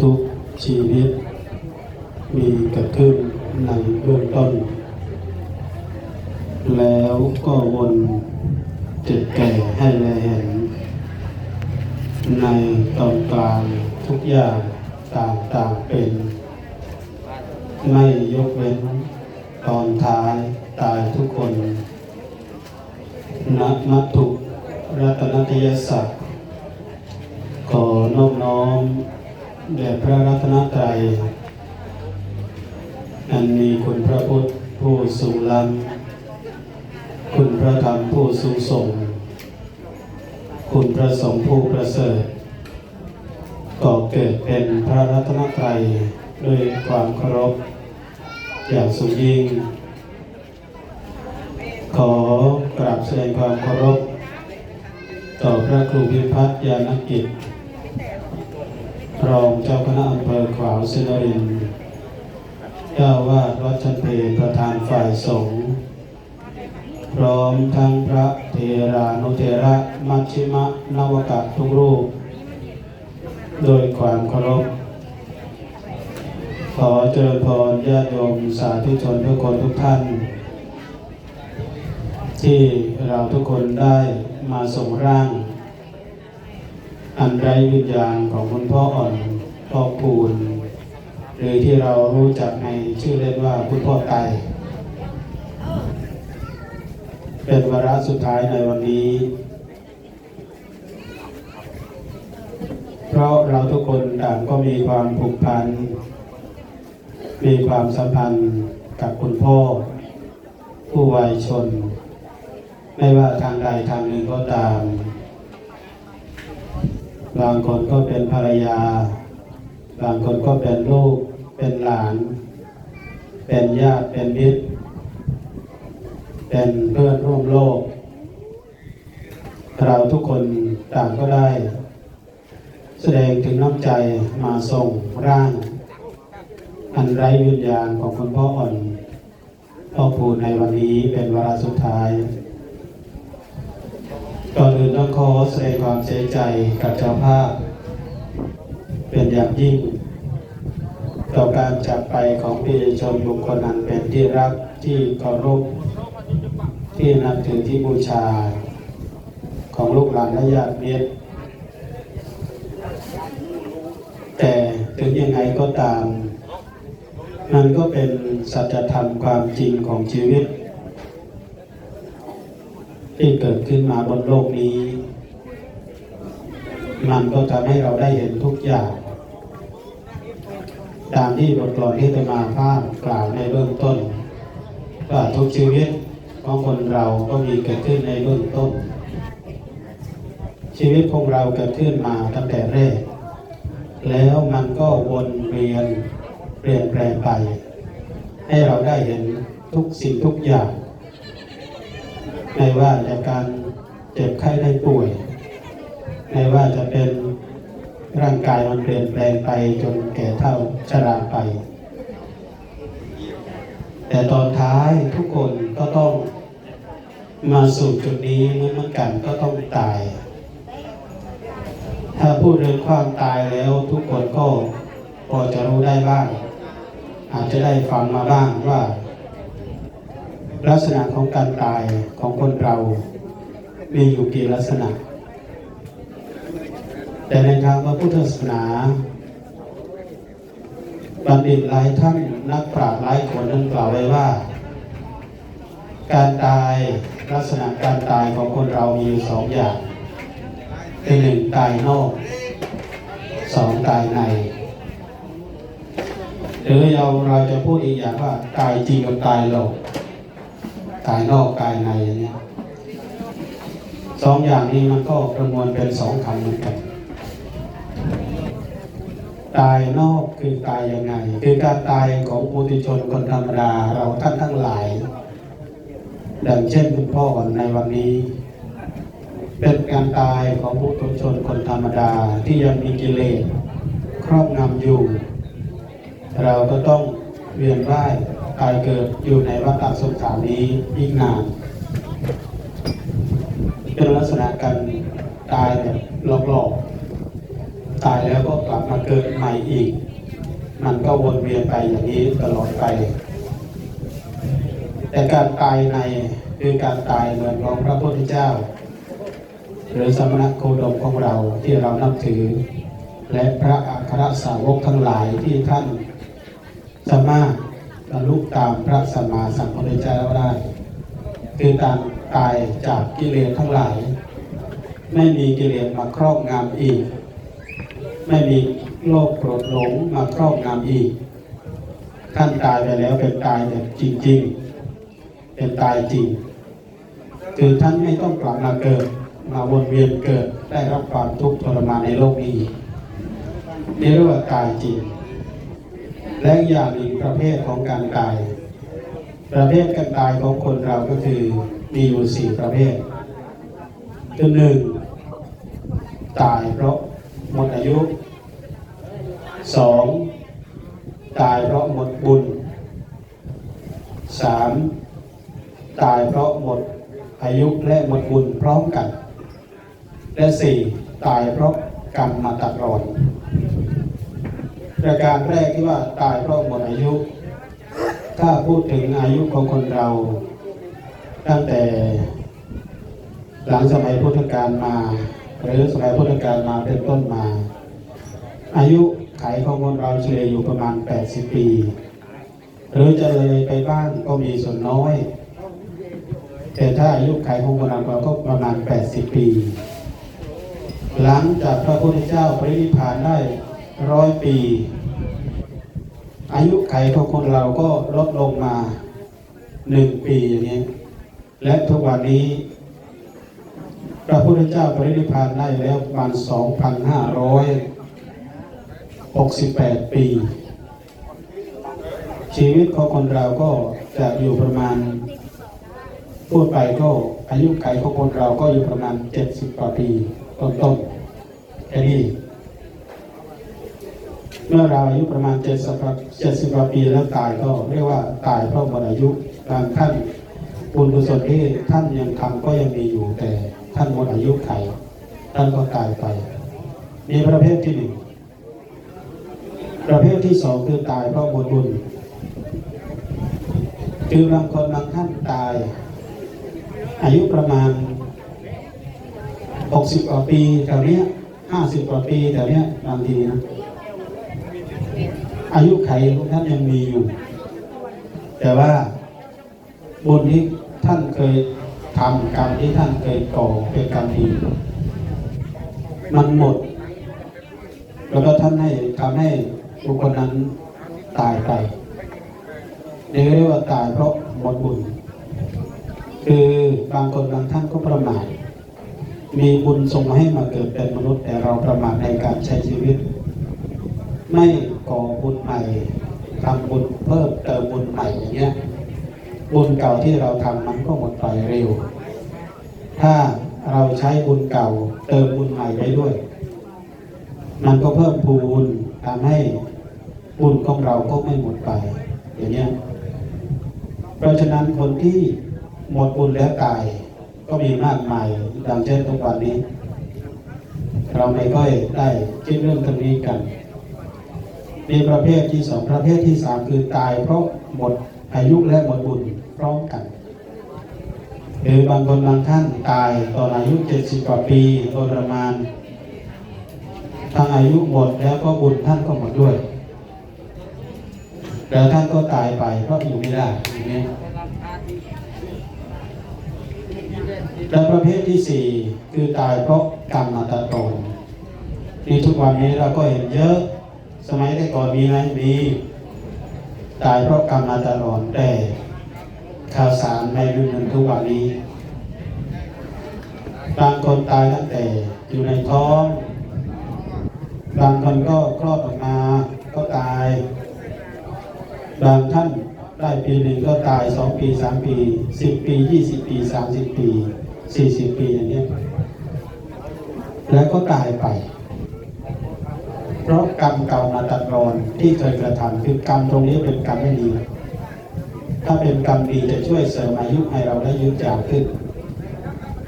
ทุกชีวิต มีเกิดขึ้นในเบื้องต้น แล้วก็วนเจ็บแก่ให้แลเห็น ในตอนกลางทุกอย่างต่างต่างๆเป็น ไม่ยกเว้น ตอนท้ายตายทุกคนนัมัตถุรัตนตยศักดิ์ขอนอบน้อม แด่พระรัตนตรัย อันมีคุณพระพุทธผู้สูงล้ำคุณพระธรรมผู้สูงส่ง คุณพระสงฆ์ผู้ประเสริฐก่อเกิดเป็นพระรัตนตรัยด้วยความเคารพอย่างสูงยิ่ง ขอกราบแสดงความเคารพ ต่อพระครูพิพัฒน์ยานกิจ รองเจ้าคณะอำเภอขวาวสินรินเจ้าวาดวัดชันเพประธานฝ่ายสงฆ์พร้อมทั้งพระเทรานุเทระมัชชิมะนวกะทุกรูป โดยความเคารพขอเจริญพรญาติโยมสาธุชนทุกคนทุกท่าน ที่เราทุกคนได้มาส่งร่าง อันไร้วิญญาณของคุณพ่ออ่อนพ่อปูนหรือที่เรารู้จักในชื่อเล่นว่าคุณพ่อไตเป็นวาระสุดท้ายในวันนี้ เพราะเราทุกคนต่างก็มีความผูกพัน มีความสัมพันธ์กับคุณพ่อ ผู้วัยชน ไม่ว่าทางใดทางหนึ่งก็ตาม บางคนก็เป็นภรรยา บางคนก็เป็นลูก เป็นหลาน เป็นญาติ เป็นมิตร เป็นเพื่อนร่วมโลก เราทุกคนต่างก็ได้ แสดงถึงน้ำใจมาส่งร่าง อันไร้วิญญาณของคุณพ่ออ่อนพ่อภูในวันนี้เป็นวาสุดท้าย ก่อนอื่นต้องขอแสดงความเสียใจกับเจ้าภาพ เป็นอย่างยิ่ง ต่อการจากไปของปีชนบุคคลนั้นเป็นที่รักที่เคารพที่นับถือที่บูชา ของลูกหลานและญาติมิตรแต่ถึงยังไงก็ตามมันก็เป็นสัจธรรมความจริงของชีวิต ที่เกิดขึ้นมาบนโลกนี้ มันก็ทำให้เราได้เห็นทุกอย่าง ตามที่บทกลอนที่จะมาภาพกล่าวในเบื้องต้นว่าทุกชีวิตของคนเราก็มีเกิดขึ้นในเบื้องต้น ชีวิตของเราเกิดขึ้นมาตั้งแต่แรก แล้วมันก็วนเวียนเปลี่ยนแปลงไป ให้เราได้เห็นทุกสิ่งทุกอย่าง ไม่ว่าจะการเจ็บไข้ได้ป่วย ไม่ว่าจะเป็นร่างกายมันเปลี่ยนแปลงไปจนแก่เท่าชราไป แต่ตอนท้ายทุกคนก็ต้องมาสู่จุดนี้เหมือกันก็ต้องตาย ถ้าพูดเรื่องความตายแล้วทุกคนก็พอจะรู้ได้บ้าง อาจจะได้ฟังมาบ้างว่า ลักษณะของการตายของคนเรา มีอยู่กี่ลักษณะ แต่ในทางพระพุทธศาสนาบัณฑิตหลายท่านนักปราชญ์หลายคนนั้นกล่าวไว้ว่า การตายลักษณะการตายของคนเรามีอยู่สองอย่างคือหนึ่งตายนอกสองตายในหรือเราเราจะพูดอีกอย่างว่าตายจริงกับตายหลอก ตายนอกตายในอย่างเนี้ยสองอย่างนี้มันก็ประมวลเป็นสองคำเหมือนกันตายนอกคือตายยังไง คือการตายของปุถุชนคนธรรมดาเราท่านทั้งหลายดังเช่นคุณพ่อในวันนี้ เป็นการตายของปุถุชนคนธรรมดาที่ยังมีกิเลสครอบงำอยู่ เราก็ต้องเวียนว่าย ตายเกิดอยู่ในวัฏสงสารนี้อีกนานเป็นลักษณะการตายแบบหลอกๆ ตายแล้วก็กลับมาเกิดใหม่อีก มันก็วนเวียนไปอย่างนี้ตลอดไป แต่การตายในคือการตายเหมือนของพระพุทธเจ้า หรือสมณโคดมของเราที่เรานับถือ และพระอัครสาวกทั้งหลายที่ท่านสามารถ ลุตามพระสัมมาสัมพุทธเจ้าได้คือการตายจากกิเลสทั้งหลาย ไม่มีกิเลสมาครอบงำอีก ไม่มีโลภโกรธหลงมาครอบงำอีก ท่านตายไปแล้วเป็นตายแบบจริง ๆ เป็นตายจริง คือท่านไม่ต้องกลับมาเกิด มาวนเวียนเกิดได้รับความทุกข์ทรมานในโลกนี้นี่เรียกว่าตายจริง และอย่างหนึ่งประเภทของการตาย ประเภทการตายของคนเราก็คือมีอยู่สี่ประเภทคือหนึ่งตายเพราะหมดอายุสองตายเพราะหมดบุญสามตายเพราะหมดอายุและหมดบุญพร้อมกัน และสี่ตายเพราะกรรมมาตัดรอน ประการแรกที่ว่าตายเพราะหมดอายุ ถ้าพูดถึงอายุของคนเรา ตั้งแต่ หลังสมัยพุทธกาลมา หรือสมัยพุทธกาลมาเป็นต้นมา อายุไขของคนเราเฉลี่ยอยู่ประมาณ 80 ปี หรือจะเลยไปบ้างก็มีส่วนน้อย แต่ถ้าอายุไขของคนเราก็ประมาณ 80 ปี หลังจากพระพุทธเจ้าปรินิพพานได้ ร้อยปี อายุไขของคนเราก็ลดลงมาหนึ่งปีอย่างนี้ และทุกวันนี้ พระพุทธเจ้าปรินิพพานได้แล้วประมาณ 2,568 ปี ชีวิตของคนเราก็จะอยู่ประมาณ พูดไปก็อายุไขของคนเราก็อยู่ประมาณ 70กว่าปีต้นๆแค่นี้ เมื่อเราอายุประมาณเจ็ดสิบเจ็ดสิบกว่าปีแล้วตายก็เรียกว่าตายเพราะหมดอายุบางท่านบุญกุศลที่ท่านยังทำก็ยังมีอยู่แต่ท่านหมดอายุไขท่านก็ตายไปนี่ประเภทที่หนึ่งประเภทที่สองคือตายเพราะหมดบุญคือบางคนบางท่านตาย อายุประมาณหกสิบกว่าปีแถวเนี้ห้าสิบกว่าปีแถวเนี้ยบางทีนะ อายุไขของท่านยังมีอยู่ แต่ว่าบุญที่ท่านเคยทำกรรมที่ท่านเคยก่อเป็นกรรมดีมันหมด แล้วก็ท่านให้ทำให้บุคคลนั้นตายไปเรียกว่าตายเพราะหมดบุญ คือบางคนบางท่านก็ประมาทมีบุญส่งให้มาเกิดเป็นมนุษย์ แต่เราประมาทในการใช้ชีวิต ไม่ก่อบุญใหม่ทำบุญเพิ่มเติมบุญใหม่อย่างเงี้ยบุญเก่าที่เราทำมันก็หมดไปเร็ว ถ้าเราใช้บุญเก่าเติมบุญใหม่ไปด้วย มันก็เพิ่มพูนทำให้บุญของเราก็ไม่หมดไป อย่างเงี้ยเพราะฉะนั้นคนที่หมดบุญแล้วตายก็มีมากมายดังเช่นทุกวันนี้ เราไม่ค่อยได้คิดเรื่องตรงนี้กัน มีประเภทที่สองประเภทที่สามคือตายเพราะหมดอายุและหมดบุญพร้อมกันหรือบางคนบางท่านตายตอนอายุเจ็ดสิบกว่าปีโดยประมาณทั้งอายุหมดแล้วก็บุญท่านก็หมดด้วยแล้วท่านก็ตายไปเพราะอยู่ไม่ได้อย่างนี้และประเภทที่สี่คือตายเพราะกรรมมาตตนนี่ทุกวันนี้เราก็เห็นเยอะ สมัยแต่ก่อนมีไหมมีตายเพราะกรรมมาตลอดแต่ข่าวสารในรุ่นทุกวันนี้บางคนตายตั้งแต่อยู่ในท้องบางคนก็คลอดออกมาก็ตาย บางท่านได้ปีหนึ่งก็ตายสองปีสามปีสิบปียี่สิบปีสามสิบปีสี่สิบปีอย่างเนี้ยแล้วก็ตายไป เพราะกรรมเก่ามาตัดรอนที่เคยกระทำคือกรรมตรงนี้เป็นกรรมไม่ดี ถ้าเป็นกรรมดีจะช่วยเสริมอายุให้เราได้ยืนยาวขึ้น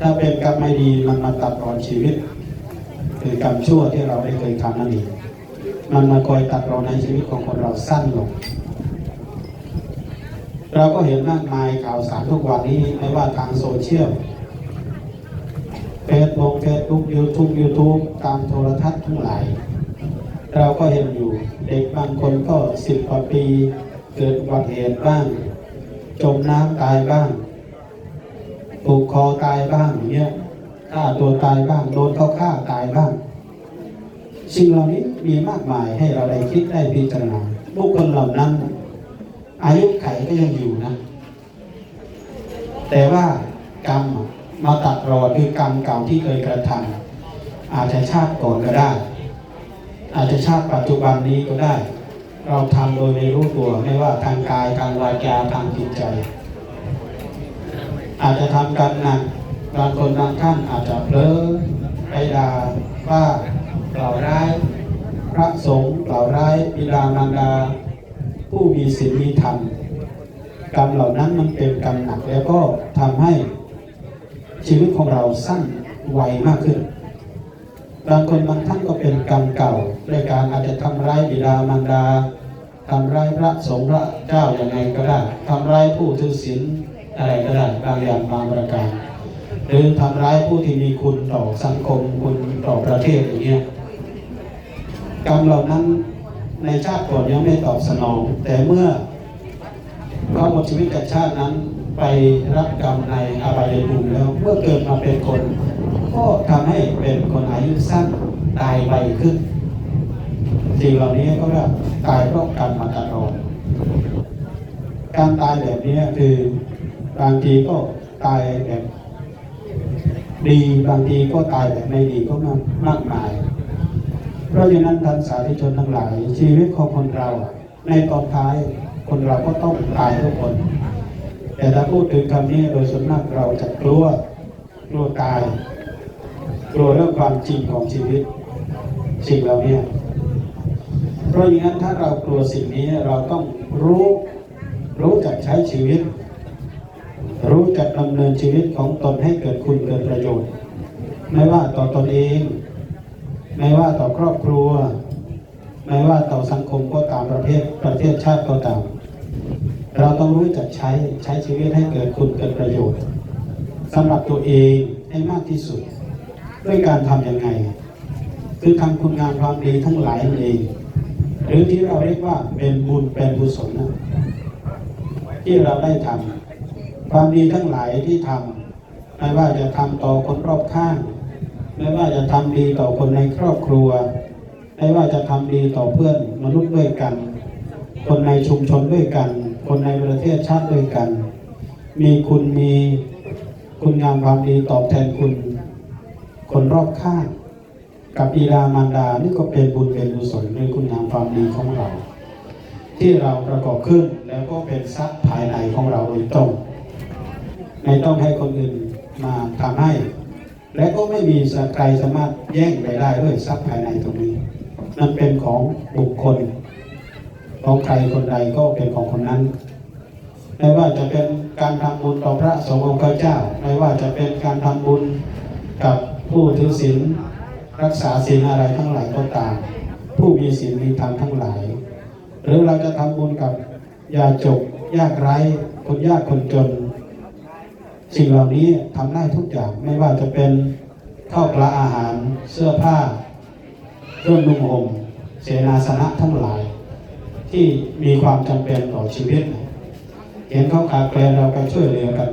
ถ้าเป็นกรรมไม่ดีมันมาตัดรอนชีวิต คือกรรมชั่วที่เราได้เคยทำนั่นเองมันมาคอยตัดรอนในชีวิตของคนเราสั้นลง เราก็เห็นมากมายข่าวสารทุกวันนี้ไม่ว่าทางโซเชียลเฟซบุ๊กเฟซบุ๊กยูทูบยูทูบตามโทรทัศน์ทั้งหลาย เราก็เห็นอยู่เด็กบางคนก็สิบกว่าปีเกิดอุบัติเหตุบ้าง จมน้ำตายบ้างถูกคอตายบ้างอย่างเงี้ยฆ่าตัวตายบ้างโดนเขาฆ่าตายบ้าง สิ่งเหล่านี้มีมากมายให้เราได้คิดได้พิจารณาบุคคลเหล่านั้น อายุไขก็ยังอยู่นะ แต่ว่ากรรมมาตัดรอคือกรรมเก่าที่เคยกระทำอาจจะชาติก่อนก็ได้ อาจจะชาติปัจจุบันนี้ก็ได้ เราทำโดยไม่รู้ตัวไม่ว่าทางกายทางวาจาทางจิตใจ อาจจะทำกันหนักบางคนบางท่านอาจจะเผลอไปด่าว่ากล่าร้าย พระสงฆ์กล่าร้ายบิดามารดา ผู้มีศีลมีธรรมกรรมเหล่านั้นมันเป็นกรรมหนักแล้วก็ทำให้ชีวิตของเราสั้นไวมากขึ้น บางคนบางท่านก็เป็นกรรมเก่าด้วยการอาจจะทำร้ายบิดามารดาทำร้ายพระสงฆ์พระเจ้าอย่างไรก็ได้ทำร้ายผู้ถือศีลอะไรก็ได้บางอย่างบางประการหรือทำร้ายผู้ที่มีคุณต่อสังคมคุณต่อประเทศอย่างเงี้ยกรรมเหล่านั้นในชาติก่อนยังไม่ตอบสนอง แต่เมื่อเขาหมดชีวิตกับชาตินั้นไปรับกรรมในอบายภูมิแล้วเมื่อเกิดมาเป็นคน ก็ทำให้เป็นคนอายุสั้นตายไวขึ้นสิ่งเหล่านี้ก็เรียกตายเพราะกรรมาตรอนการตายแบบนี้คือบางทีก็ตายแบบดีบางทีก็ตายแบบไม่ดีก็มากมากมาย เพราะฉะนั้นท่านสาธุชนทั้งหลาย ชีวิตของคนเรา ในตอนท้ายคนเราก็ต้องตายทุกคน แต่ถ้าพูดถึงคำนี้โดยส่วนมากเราจะกลัวกลัวตาย กลัวเรื่องความจริงของชีวิตสิ่งเหล่านี้เพราะอย่างนั้นถ้าเรากลัวสิ่งนี้เราต้องรู้รู้จักใช้ชีวิต รู้จักดำเนินชีวิตของตนให้เกิดคุณเกิดประโยชน์ ไม่ว่าต่อตนเอง ไม่ว่าต่อครอบครัว ไม่ว่าต่อสังคมก็ตามประเภทประเทศชาติก็ตาม เราต้องรู้จักใช้ใช้ชีวิตให้เกิดคุณเกิดประโยชน์สำหรับตัวเองให้มากที่สุด ด้วยการทำยังไง คือทำคุณงามความดีทั้งหลายนั่นเอง หรือที่เราเรียกว่าเป็นบุญเป็นกุศลนที่เราได้ทำความดีทั้งหลายที่ทำไม่ว่าจะทำต่อคนรอบข้าง ไม่ว่าจะทำดีต่อคนในครอบครัว ไม่ว่าจะทำดีต่อเพื่อนมนุษย์ด้วยกัน คนในชุมชนด้วยกัน คนในประเทศชาติด้วยกัน มีคุณมีคุณงามความดีตอบแทนคุณ คนรอบข้าง กับบิดามารดา นี่ก็เป็นบุญเป็นกุศลด้วยคุณงามความดีของเรา ที่เราประกอบขึ้นแล้วก็เป็นทรัพย์ภายในของเราโดยตรงไม่ต้องให้คนอื่นมาทำให้ และก็ไม่มีสใครสามารถแย่งไปได้ด้วยทรัพย์ภายในตรงนี้ มันเป็นของบุคคล ของใครคนใดก็เป็นของคนนั้นไม่ว่าจะเป็นการทำบุญต่อพระสงฆ์องค์เจ้า ไม่ว่าจะเป็นการทำบุญกับ ผู้ถือศีลรักษาศีลอะไรทั้งหลายก็ตาม ผู้มีศีลมีธรรมทั้งหลาย หรือเราจะทำบุญกับยาจกยากไร้คนยากคนจน สิ่งเหล่านี้ทำได้ทุกอย่างไม่ว่าจะเป็นข้าวปลาอาหารเสื้อผ้าเครื่องนุ่งห่มเสนาสนะทั้งหลาย ที่มีความจำเป็นต่อชีวิต เห็นเขาขาดแคลนเราก็ช่วยเหลือกัน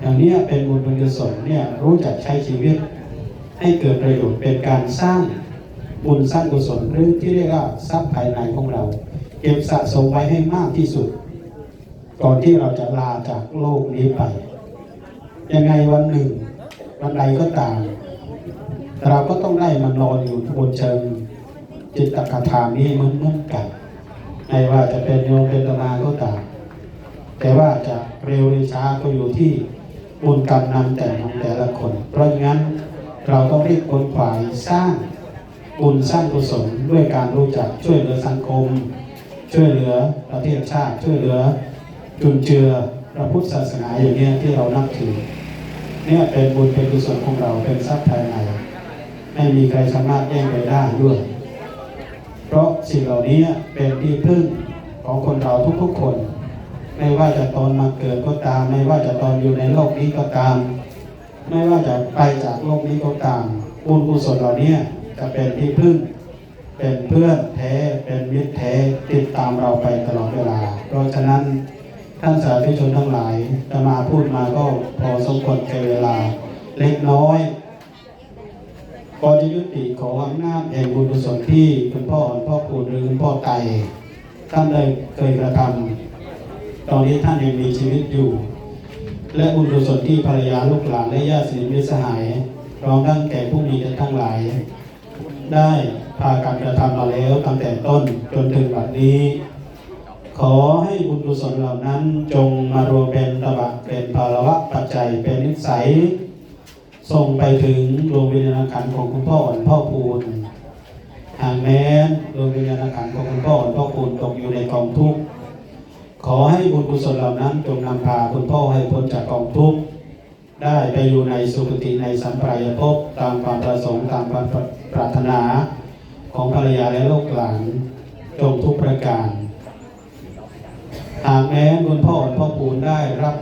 อย่างนี้เป็นบุญเป็นกุศลเนี่ยรู้จักใช้ชีวิต ให้เกิดประโยชน์เป็นการสร้างบุญสร้างกุศลหรือที่เรียกว่าทรัพย์ภายในของเรา เก็บสะสมไว้ให้มากที่สุด ก่อนที่เราจะลาจากโลกนี้ไป ยังไงวันหนึ่งวันใดก็ตาม เราก็ต้องได้มานอนอยู่บนเชิงจิตตคาถานี้เหมือนเหมือนกันไม่ว่าจะเป็นโยมเป็นตมาก็ตามแต่ว่าจะเร็วหรือช้าก็อยู่ที่บุญกรรมนำแต่ของแต่ละคน เพราะงั้น เราต้องรีบคนขวายสร้างบุญสร้างกุศลด้วยการรู้จักช่วยเหลือสังคม ช่วยเหลือประเทศชาติ ช่วยเหลือจุนเจือพระพุทธศาสนาอย่างนี้ที่เรานับถือเนี่ยเป็นบุญเป็นกุศลของเราเป็นทรัพย์ภายในไม่มีใครสามารถแย่งไปได้ด้วย เพราะสิ่งเหล่านี้เป็นที่พึ่งของคนเราทุกๆคน ไม่ว่าจะตอนมาเกิดก็ตาม ไม่ว่าจะตอนอยู่ในโลกนี้ก็ตาม ไม่ว่าจะไปจากโลกนี้ก็ตามบุญกุศลเหล่านี้จะเป็นที่พึ่ง เป็นเพื่อนแท้ เป็นมิตรแท้ติดตามเราไปตลอดเวลา เพราะฉะนั้นท่านสาธุชนทั้งหลายจะมาพูดมาก็พอสมควรแก่เวลาเล็กน้อยก่อนจะยุติขออำนาจแห่งบุญกุศลที่คุณพ่อคุณพ่อคูณหรือคุณพ่อไตท่านได้เคยกระทำตอนนี้ท่านยังมีชีวิตอยู่ และบุญกุศลที่ภรรยาลูกหลานและญาติสนิทมิตรสหายพร้อมทั้งแก่ผู้มีทั้งหลาย ได้พาการกระทำมาแล้วตั้งแต่ต้นจนถึงบัดนี้ ขอให้บุญกุศลเหล่านั้นจงมารวมเป็นตบะเป็นภาระปัจจัยเป็นนิสัย ส่งไปถึงดวงวิญญาณขันของคุณพ่ออ่อนพ่อปูนหากแม้ดวงวิญญาณขันของคุณพ่ออ่อนพ่อปูนตกอยู่ในกองทุกข์ ขอให้บุญกุศลเหล่านั้นจงนำพาคุณพ่อให้พ้นจากกองทุกข์ได้ไปอยู่ในสุคติในสัมปรายภพตามความประสงค์ตามความปรารถนาของภรรยาและลูกหลานจงทุกประการ หากแม้คุณพ่อพ่อปูนได้รับ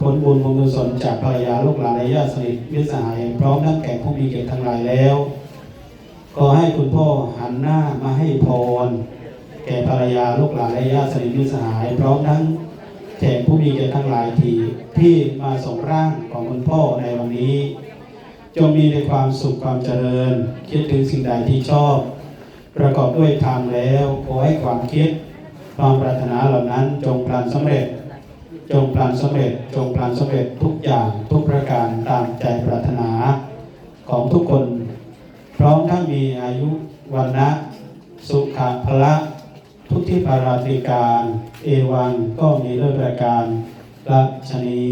ผลบุญบุญกุศลจากภรรยาลูกหลานและญาติสนิทมิตรสหายพร้อมทั้งแก่ผู้มีเกียรติทั้งหลายแล้วขอให้คุณพ่อหันหน้ามาให้พร แก่ภรรยาลูกหลานและญาติสนิทมิตรสหาย พร้อมทั้งแขกผู้มีเกียรติทั้งหลายที่ที่มาส่งร่างของคุณพ่อในวันนี้ จงมีในความสุขความเจริญ คิดถึงสิ่งใดที่ชอบ ประกอบด้วยธรรมแล้วขอให้ความคิด ความปรารถนาเหล่านั้นจงพลันสำเร็จ จงพลันสำเร็จ จงพลันสำเร็จทุกอย่างทุกประการตามใจปรารถนาของทุกคน พร้อมทั้งมีอายุวันนะสุขะพละ ทุกที่ปาราติการ เอวังก็มีด้วยประการละชนี